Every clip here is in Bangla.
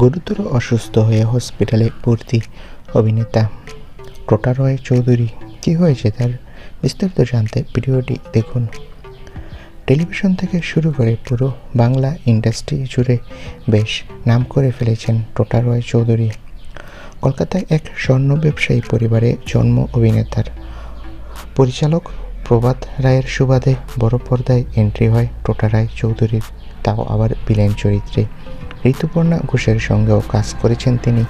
গুরুতর অসুস্থ হয়ে হসপিটালে ভর্তি অভিনেতা টোটা রয় চৌধুরী। কী হয়েছে তার বিস্তারিত জানতে ভিডিওটি দেখুন। টেলিভিশন থেকে শুরু করে পুরো বাংলা ইন্ডাস্ট্রি জুড়ে বেশ নাম করে ফেলেছেন টোটা রয় চৌধুরী। কলকাতায় এক স্বর্ণ ব্যবসায়ী পরিবারে জন্ম অভিনেতার। পরিচালক প্রভাত রায়ের সুবাদে বড় পর্দায় এন্ট্রি হয় টোটা রায় চৌধুরীর। তাও আবার বিলেন চরিত্রে। ঋতুপর্ণা ঘোষের সঙ্গেও কাজ করেছেন তিনি।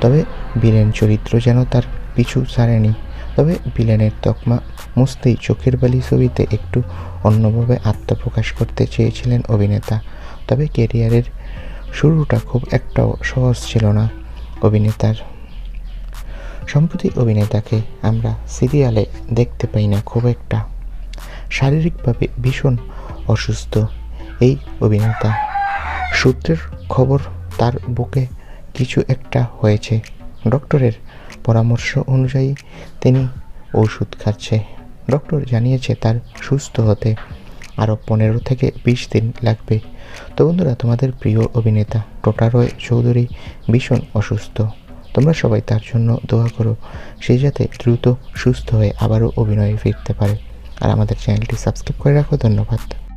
তবে বিলেন চরিত্র যেন তার পিছু ছাড়েনি। তবে বিলেনের তকমা মুস্তেই চোখের বালি ছবিতে একটু অন্যভাবে আত্মপ্রকাশ করতে চেয়েছিলেন অভিনেতা। তবে কেরিয়ারের শুরুটা খুব একটাও সহজ ছিল না অভিনেতার। সম্প্রতি অভিনেতাকে আমরা সিরিয়ালে দেখতে পাই না খুব একটা। শারীরিকভাবে ভীষণ অসুস্থ। এই অভিনেতা। সূত্রের খবর, তার বুকে কিছু একটা হয়েছে। ডক্টরের পরামর্শ অনুযায়ী তিনি ওষুধ খাচ্ছে। ডক্টর জানিয়েছে, তার সুস্থ হতে আরও পনেরো থেকে বিশ দিন লাগবে। তো বন্ধুরা, তোমাদের প্রিয় অভিনেতা টোটা রয় চৌধুরী ভীষণ অসুস্থ। তোমরা সবাই তার জন্য দোয়া করো, সে যাতে দ্রুত সুস্থ হয়ে আবারও অভিনয়ে ফিরতে পারে। আর আমাদের চ্যানেলটি সাবস্ক্রাইব করে রাখো। ধন্যবাদ।